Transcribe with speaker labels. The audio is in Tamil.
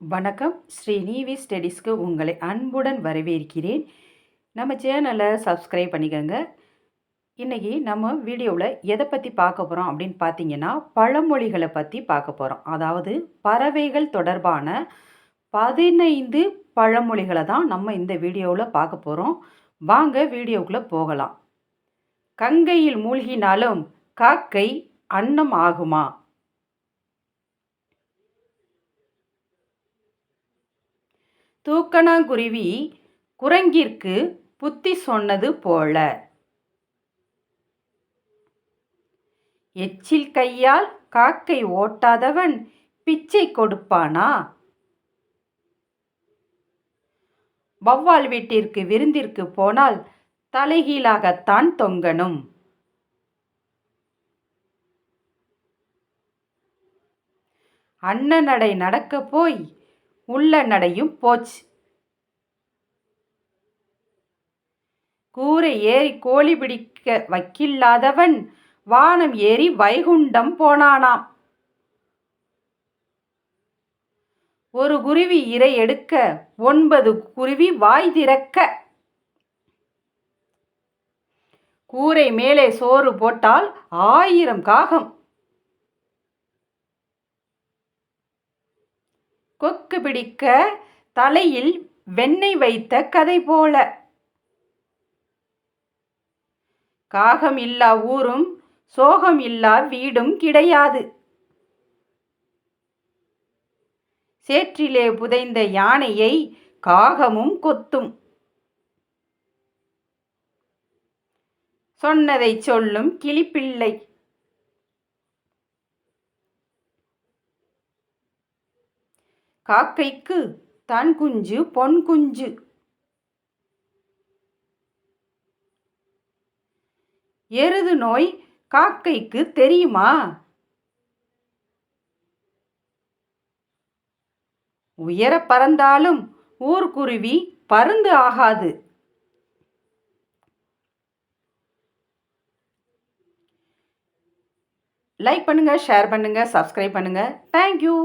Speaker 1: வணக்கம். ஸ்ரீ நீவி ஸ்டடீஸ்க்கு உங்களை அன்புடன் வரவேற்கிறேன். நம்ம சேனலை சப்ஸ்கிரைப் பண்ணிக்கோங்க. இன்றைக்கி நம்ம வீடியோவில் எதை பற்றி பார்க்க போகிறோம் அப்படின்னு பார்த்தீங்கன்னா பழமொழிகளை பற்றி பார்க்க போகிறோம். அதாவது பறவைகள் தொடர்பான பதினைந்து பழமொழிகளை தான் நம்ம இந்த வீடியோவில் பார்க்க போகிறோம். வாங்க வீடியோக்குள்ளே போகலாம். கங்கையில் மூழ்கினாலும் காக்கை அன்னம் ஆகுமா? தூக்கணாங்குருவி குரங்கிற்கு புத்தி சொன்னது போல. எச்சில் கையால் காக்கை ஓட்டாதவன் பிச்சை கொடுப்பானா? வௌவால் வீட்டிற்கு விருந்திற்கு போனால் தலைகீழாகத்தான் தொங்கணும். அண்ணனடை நடக்கப் போய் உள்ள நடையும் போச்சு. கூரை ஏறி கோழி பிடிக்க வக்கில்லாதவன் வானம் ஏறி வைகுண்டம் போனானாம். ஒரு குருவி இரை எடுக்க ஒன்பது குருவி வாய் திறக்க. கூரை மேலே சோறு போட்டால் ஆயிரம் காகம். கொக்கு பிடிக்க தலையில் வெண்ணெய் வைத்த கதை போல. காகம் இல்லா ஊரும் சோகம் இல்லா வீடும் கிடையாது. சேற்றிலே புதைந்த யானையை காகமும் கொத்தும். சொன்னதை சொல்லும் கிளிப்பிள்ளை. காக்கைக்கு தன் குஞ்சு பொன் குஞ்சு. எருது நோய் காக்கைக்கு தெரியுமா? உயர பறந்தாலும் ஊர்க்குருவி பருந்து ஆகாது. லைக் பண்ணுங்க ஷேர் பண்ணுங்க சப்ஸ்கிரைப் பண்ணுங்க. தேங்க்யூ